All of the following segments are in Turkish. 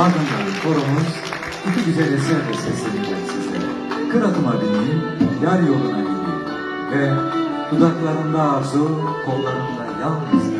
Ardından korumuz iki güzel eserle seslenecek size. Kır atıma bineyim, yar yoluna gideyim. Ve dudaklarında arzu, kollarında yalnız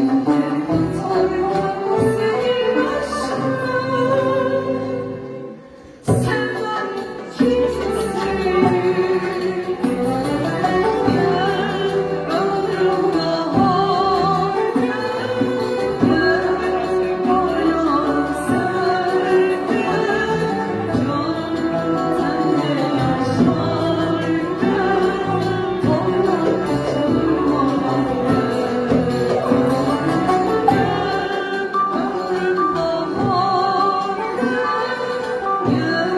you.